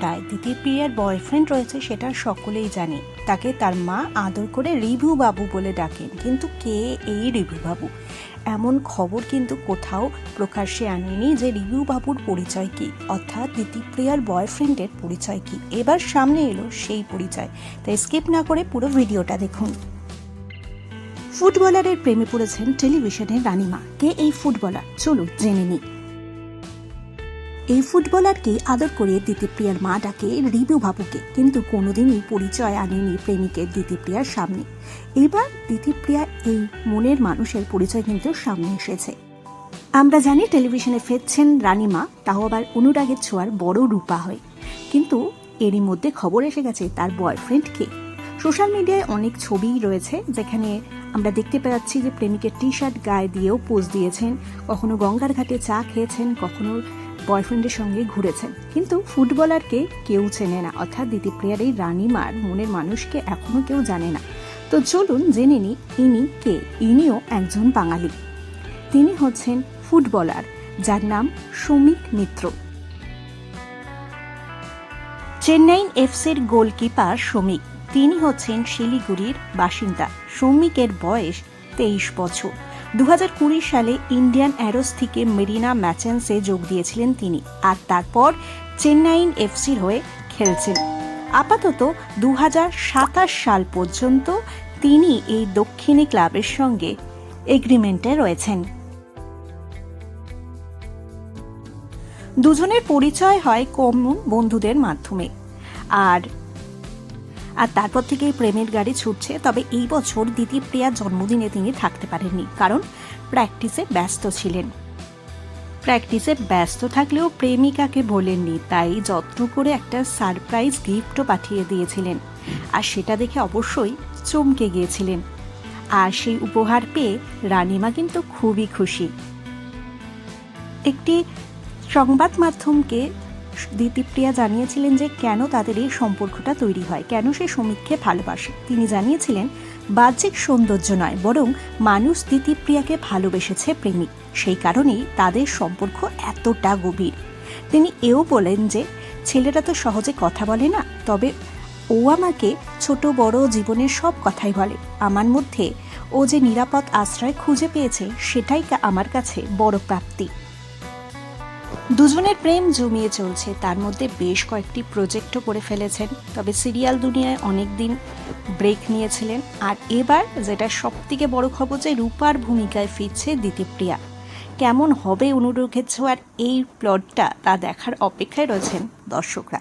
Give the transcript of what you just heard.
রায়। দিতিপ্রিয়ার boyfriend রয়েছে, সেটা সকলেই জানে। তাকে তার মা আদর করে রিভু বাবু বলে ডাকেন। কিন্তু কে এই রিভু বাবু? এমন খবর কিন্তু কোথাও প্রকাশ্যে আনেনি যে রিভু বাবুর পরিচয় কী। অর্থাৎ দিতিপ্রিয়ার বয়ফ্রেন্ডের পরিচয় কী? এবার সামনে এলো সেই পরিচয়। তাই স্কিপ না করে পুরো ভিডিওটা দেখুন। ফুটবলারের প্রেমে পড়েছেন টেলিভিশনের রানিমা। কে এই ফুটবলার? চলুন জেনে নিই। এই ফুটবলারকে আদর করে দিতিপ্রিয়ার মা ডাকে রিবু বাবুকে। কিন্তু কোনোদিনই পরিচয় আনেনি প্রেমিকের দিতিপ্রিয়ার সামনে। এবার দিতিপ্রিয়া এই মনের মানুষের পরিচয় কিন্তু সামনে এসেছে। আমরা জানি টেলিভিশনে ফেরছেন রানিমা, তাও আবার অনুরাগের ছোঁয়ার বড় রূপা হয়। কিন্তু এরই মধ্যে খবর এসে গেছে তার বয়ফ্রেন্ডকে সোশ্যাল মিডিয়ায় অনেক ছবি রয়েছে, যেখানে আমরা দেখতে পাচ্ছি যে প্রেমিকের টি শার্ট গায়ে দিয়েও পোজ দিয়েছেন, কখনো গঙ্গার ঘাটে চা খেয়েছেন, কখনো বয়ফ্রেন্ডের সঙ্গে ঘুরেছেন। কিন্তু ফুটবলারকে কেউ চেনে না। অর্থাৎ দিতিপ্রিয়ার এই রানিমার মনের মানুষকে এখনও কেউ জানে না। তো চলুন জেনে নি ইনি কে? ইনিও একজন বাঙালি। তিনি হচ্ছেন ফুটবলার, যার নাম শ্রমিক মিত্র। চেন্নাইন এফসির গোলকিপার শ্রমিক তিনি হচ্ছেন শিলিগুড়ির বাসিন্দা। শ্রমিকের বয়স তেইশ বছর। দু সালে ইন্ডিয়ান অ্যারোস থেকে মেরিনা ম্যাচেন্সে যোগ দিয়েছিলেন তিনি আর তারপর চেন্নাইন এফসির হয়ে খেলছেন। আপাতত দুহাজার সাতাশ সাল পর্যন্ত তিনি এই দক্ষিণী ক্লাবের সঙ্গে এগ্রিমেন্টে রয়েছেন। দুজনের পরিচয় হয় কমন বন্ধুদের মাধ্যমে। আর আর তারপর থেকেই প্রেমের গাড়ি ছুটছে, তবে এই বছর দ্বিতীয় জন্মদিনে তিনি থাকতে পারেননি, কারণ প্র্যাকটিসে ব্যস্ত ছিলেন। প্র্যাকটিসে ব্যস্ত থাকলেও প্রেমিকাকে বলেননি তাই যত্ন করে একটা সারপ্রাইজ গিফটও পাঠিয়ে দিয়েছিলেন। আর সেটা দেখে অবশ্যই চমকে গিয়েছিলেন। আর সেই উপহার পেয়ে রানিমা কিন্তু খুবই খুশি। একটি সংবাদ মাধ্যমকে দিতিপ্রিয়া জানিয়েছিলেন যে কেন তাদের এই সম্পর্কটা তৈরি হয়, কেন সে সমীক্ষে ভালোবাসে। তিনি জানিয়েছিলেন, বাহ্যিক সৌন্দর্য নয়, বরং মানুষ দিতিপ্রিয়াকে ভালোবেসেছে প্রেমিক। সেই কারণেই তাদের সম্পর্ক এতটা গভীর। তিনি এও বলেন যে ছেলেরা তো সহজে কথা বলে না, তবে ও আমাকে ছোট বড় জীবনের সব কথাই বলে। আমার মধ্যে ও যে নিরাপদ আশ্রয় খুঁজে পেয়েছে, সেটাই আমার কাছে বড় প্রাপ্তি। দুজনের প্রেম জমিয়ে চলছে। তার মধ্যে বেশ কয়েকটি প্রজেক্টও করে ফেলেছেন। তবে সিরিয়াল দুনিয়ায় অনেক দিন ব্রেক নিয়েছিলেন। আর এবার যেটা সব থেকে বড় খবর যে রূপার ভূমিকায় ফিরছে দিতিপ্রিয়া কেমন হবে অনুরোধের ছোঁয়ার এই প্লটটা তা দেখার অপেক্ষায় রয়েছেন দর্শকরা।